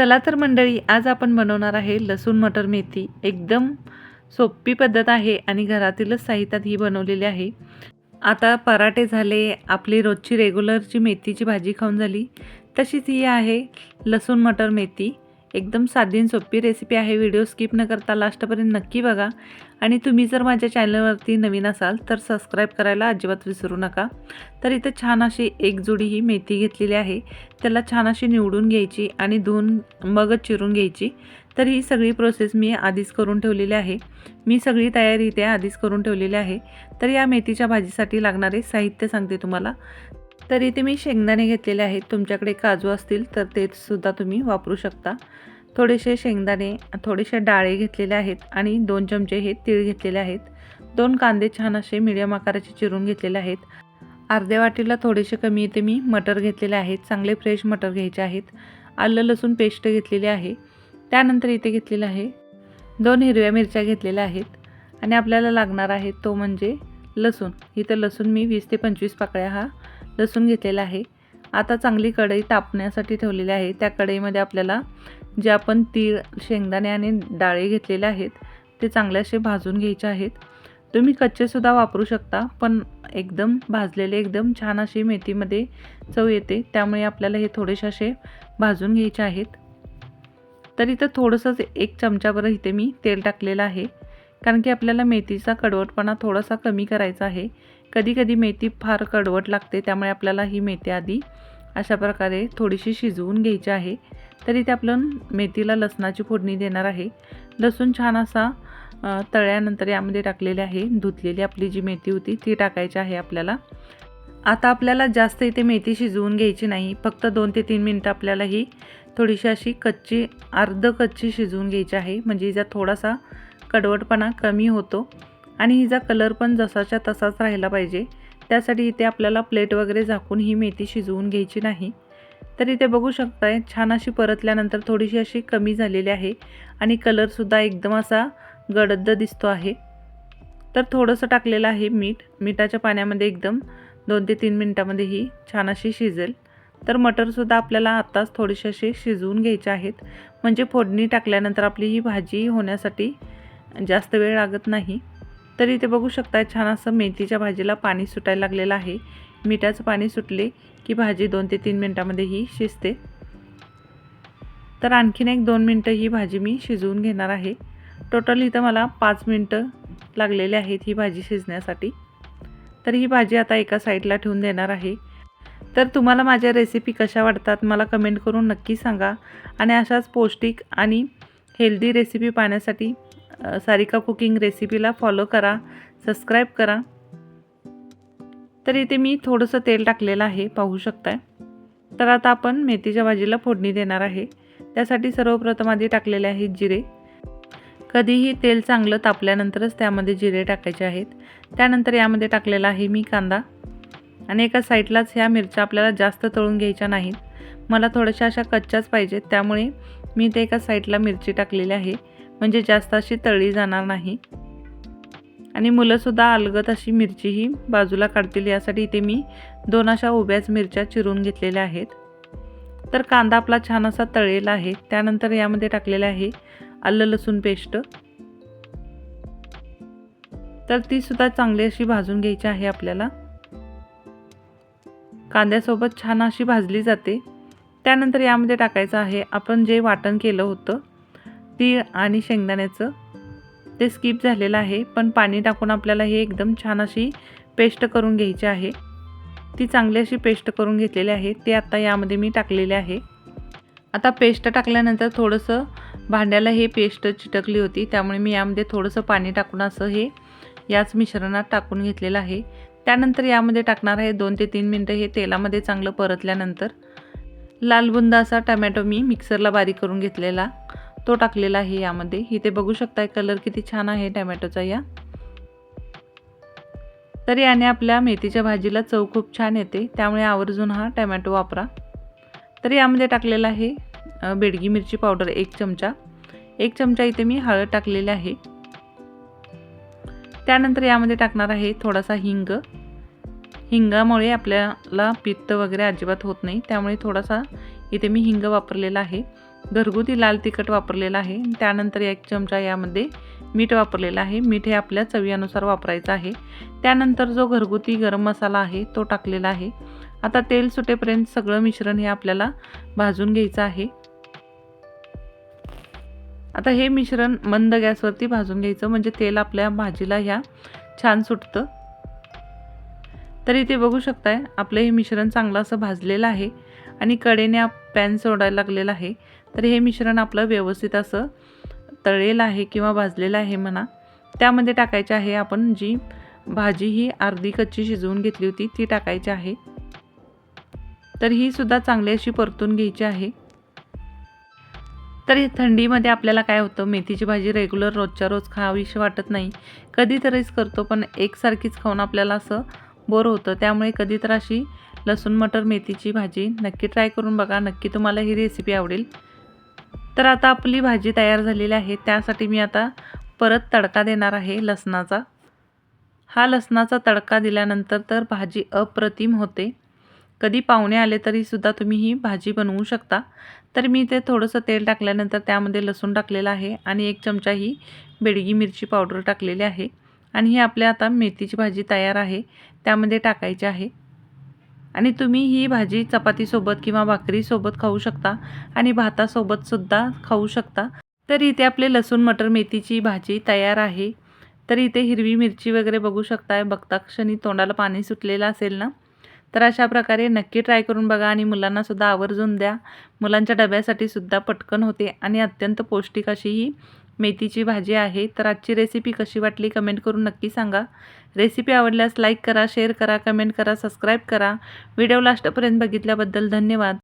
चला तर मंडळी आज आपण बनवणार आहे लसूण मटर मेथी. एकदम सोपी पद्धत आहे आणि घरातीलच साहित्यात ही बनवलेली आहे. आता पराठे झाले आपली रोजची रेग्युलरची मेथीची भाजी खाऊन झाली तशीच ही आहे लसूण मटर मेथी. एकदम साधी आणि सोपी रेसिपी आहे. व्हिडिओ स्किप न करता लास्टपर्यंत नक्की बघा. आणि तुम्ही जर माझ्या चॅनलवरती नवीन असाल तर सबस्क्राईब करायला अजिबात विसरू नका. तर इथं छान अशी एक जुडी ही मेथी घेतलेली आहे. त्याला छान अशी निवडून घ्यायची आणि धुवून मगच चिरून घ्यायची. तर ही सगळी प्रोसेस मी आधीच करून ठेवलेली आहे. मी सगळी तयारी इथे आधीच करून ठेवलेली आहे. तर या मेथीच्या भाजीसाठी लागणारे साहित्य सांगते तुम्हाला. तर इथे मी शेंगदाणे घेतलेले आहेत. तुमच्याकडे काजू असतील तर ते सुद्धा तुम्ही वापरू शकता. थोडेसे शेंगदाणे थोडेसे डाळे घेतलेले आहेत आणि दोन चमचे हे तीळ घेतलेले आहेत. दोन कांदे छान असे मिडियम आकाराचे चिरून घेतलेले आहेत. अर्ध्या वाटीला थोडेसे कमी इथे मी मटर घेतलेले आहेत. चांगले फ्रेश मटर घ्यायचे आहेत. आलं लसूण पेस्ट घेतलेली आहे. त्यानंतर इथे घेतलेलं आहे दोन हिरव्या मिरच्या घेतलेल्या आहेत. आणि आपल्याला लागणार आहे तो म्हणजे लसूण. इथं लसूण मी वीस ते पंचवीस पाकळ्या हा लसूण घेतलेला आहे. आता चांगली कढई तापण्यासाठी ठेवलेली आहे. त्या कढईमध्ये आपल्याला जे आपण तीळ शेंगदाणे आणि डाळे घेतलेले आहेत ते चांगल्याशे असे भाजून घ्यायचे आहेत. तुम्ही कच्चेसुद्धा वापरू शकता पण एकदम भाजलेले एकदम छान अशी मेथीमध्ये चव येते. त्यामुळे आपल्याला हे थोडेसे असे भाजून घ्यायचे आहेत. तर इथं थोडंसंच एक चमच्याभर इथे मी तेल टाकलेलं आहे. कारण की आपल्याला मेथीचा कडवटपणा थोडासा कमी करायचा आहे. कधी कधी मेथी फार कडवट लागते त्यामुळे आपल्याला ही मेथी आधी अशा प्रकारे थोडीशी शिजवून घ्यायची आहे. तर इथे आपण मेथीला लसणाची फोडणी देणार आहे. लसूण छान असा तळ्यानंतर यामध्ये टाकलेले आहे. धुतलेली आपली जी मेथी होती ती टाकायची आहे आपल्याला. आता आपल्याला जास्त इथे मेथी शिजवून घ्यायची नाही. फक्त दोन ते तीन मिनटं आपल्याला ही थोडीशी अशी कच्ची अर्ध कच्ची शिजवून घ्यायची आहे. म्हणजे हिचा थोडासा कडवटपणा कमी होतो. आणि हिचा कलर पण जसाच्या तसाच राहिला पाहिजे. त्यासाठी इथे आपल्याला प्लेट वगैरे झाकून ही मेथी शिजवून घ्यायची नाही. तर इथे बघू शकताय छान अशी परतल्यानंतर थोडीशी अशी कमी झालेली आहे आणि कलरसुद्धा एकदम असा गडद दिसतो आहे. तर थोडंसं टाकलेलं आहे मीठ. मिठाच्या पाण्यामध्ये एकदम दोन ते तीन मिनटामध्ये ही छान अशी शिजेल. तर मटरसुद्धा आपल्याला आत्ताच थोडेसे असे शिजवून घ्यायचे आहेत. म्हणजे फोडणी टाकल्यानंतर आपली ही भाजी होण्यासाठी जास्त वेळ लागत नाही. तर इथे बघू शकता छान असं मेथीच्या भाजीला पाणी सुटायला लागलेलं आहे. मिठाचं पाणी सुटले की भाजी दोन ते तीन मिनटामध्ये ही शिजते. तर आणखीन एक दोन मिनटं ही भाजी मी शिजवून घेणार आहे. टोटल इथं मला पाच मिनटं लागलेले आहेत ही भाजी शिजण्यासाठी. तर ही भाजी आता एका साईडला ठेवून देणार आहे. तर तुम्हाला माझ्या रेसिपी कशा वाटतात मला कमेंट करून नक्की सांगा. आणि अशाच पौष्टिक आणि हेल्दी रेसिपी पाहण्यासाठी सारिका कुकिंग रेसिपीला फॉलो करा सबस्क्राईब करा. तर इथे मी थोडंसं तेल टाकलेलं आहे पाहू शकताय. तर आता आपण मेथीच्या भाजीला फोडणी देणार आहे. त्यासाठी सर्वप्रथम आधी टाकलेले आहेत जिरे. कधीही तेल चांगलं तापल्यानंतरच त्यामध्ये जिरे टाकायचे आहेत. त्यानंतर यामध्ये टाकलेला आहे मी कांदा. आणि एका साईडलाच ह्या मिरच्या आपल्याला जास्त तळून घ्यायच्या नाहीत. मला थोड्याशा अशा कच्च्याच पाहिजेत त्यामुळे मी ते एका साईडला मिरची टाकलेली आहे. म्हणजे जास्त अशी तळली जाणार नाही. आणि मुलंसुद्धा अलगत अशी मिरची ही बाजूला काढतील यासाठी इथे मी दोन अशा उभ्याच मिरच्या चिरून घेतलेल्या आहेत. तर कांदा आपला छान असा तळलेला आहे त्यानंतर यामध्ये टाकलेला आहे आलं लसूण पेस्ट. तर ती सुद्धा चांगली अशी भाजून घ्यायची आहे आपल्याला. कांद्यासोबत छान अशी भाजली जाते. त्यानंतर यामध्ये टाकायचं आहे आपण जे वाटण केलं होतं तीळ आणि शेंगदाण्याचं. ते स्किप झालेलं आहे पण पाणी टाकून आपल्याला हे एकदम छान अशी पेस्ट करून घ्यायची आहे. ती चांगली अशी पेस्ट करून घेतलेली आहे. ते आता यामध्ये मी टाकलेले आहे. आता पेस्ट टाकल्यानंतर थोडंसं भांड्याला हे पेस्ट चिटकली होती त्यामुळे मी यामध्ये थोडंसं पाणी टाकून असं हे याच मिश्रणात टाकून घेतलेलं आहे. त्यानंतर यामध्ये टाकणार आहे दोन ते तीन मिनटं हे तेलामध्ये चांगलं परतल्यानंतर. लालबुंदा असा टमॅटो मी मिक्सरला बारीक करून घेतलेला. तो टाकलेला आहे यामध्ये. इथे बघू शकताय कलर किती छान आहे टॅमॅटोचा या. तर याने आपल्या मेथीच्या भाजीला चव खूप छान येते. त्यामुळे आवर्जून हा टॅमॅटो वापरा. तर यामध्ये टाकलेला आहे बेडगी मिरची पावडर एक चमचा. एक चमचा इथे मी हळद टाकलेली आहे. त्यानंतर यामध्ये टाकणार आहे थोडासा हिंग. हिंगामुळे आपल्याला पित्त वगैरे अजिबात होत नाही. त्यामुळे थोडासा इथे मी हिंग वापरलेला आहे. घरगुती लाल तिखट वापरलेलं आहे. त्यानंतर एक चमचा यामध्ये मीठ वापरलेलं आहे. मीठ हे आपल्या चवीनुसार वापरायचं आहे. त्यानंतर जो घरगुती गरम मसाला आहे तो टाकलेला आहे. आता तेल सुटेपर्यंत सगळं मिश्रण हे आपल्याला भाजून घ्यायचं आहे. आता हे मिश्रण मंद गॅसवरती भाजून घ्यायचं. म्हणजे तेल आपल्या भाजीला ह्या छान सुटतं. तर इथे बघू शकताय आपलं हे मिश्रण चांगलं असं भाजलेलं आहे. आणि कडेने पॅन सोडायला लागलेलं आहे. तर हे मिश्रण आपलं व्यवस्थित असं तळेलं आहे किंवा भाजलेलं आहे म्हणा. त्यामध्ये टाकायचे आहे आपण जी भाजी ही अर्धी कच्ची शिजवून घेतली होती ती टाकायची आहे. तर ही सुद्धा चांगली अशी परतून घ्यायची आहे. तर थंडीमध्ये आपल्याला काय होतं मेथीची भाजी रेग्युलर रोजच्या रोज खावीशी वाटत नाही. कधीतरीच करतो पण एकसारखीच खाऊन आपल्याला असं बोर होतं. त्यामुळे कधी तर अशी लसूण मटर मेथीची भाजी नक्की ट्राय करून बघा. नक्की तुम्हाला ही रेसिपी आवडेल. तर आता आपली भाजी तयार झालेली आहे. त्यासाठी मी आता परत तडका देणार आहे लसणाचा. हा लसणाचा तडका दिल्यानंतर तर भाजी अप्रतिम होते. कधी पाहुणे आले तरीसुद्धा तुम्ही ही भाजी बनवू शकता. तर मी ते थोडंसं तेल टाकल्यानंतर त्यामध्ये लसूण टाकलेलं आहे आणि एक चमचा ही बेडगी मिरची पावडर टाकलेली आहे. आणि ही आपल्या आता मेथीची भाजी तयार आहे. त्यामध्ये टाकायची आहे. आणि तुम्ही ही भाजी चपातीसोबत किंवा भाकरीसोबत खाऊ शकता आणि भातासोबतसुद्धा खाऊ शकता. तर इथे आपले लसूण मटर मेथीची भाजी तयार आहे. तर इथे हिरवी मिरची वगैरे बघू शकताय. बघता क्षणी तोंडाला पाणी सुटलेलं असेल ना? तर अशा प्रकारे नक्की ट्राय करून बघा आणि मुलांनासुद्धा आवर्जून द्या. मुलांच्या डब्यासाठी सुद्धा पटकन होते आणि अत्यंत पौष्टिक अशी ही मेथीची भाजी आहे तर आजची रेसिपी कशी वाटली कमेंट करून नक्की सांगा. रेसिपी आवडल्यास लाईक करा शेअर करा कमेंट करा सबस्क्राईब करा. व्हिडिओ लास्टपर्यंत बघितल्याबद्दल धन्यवाद.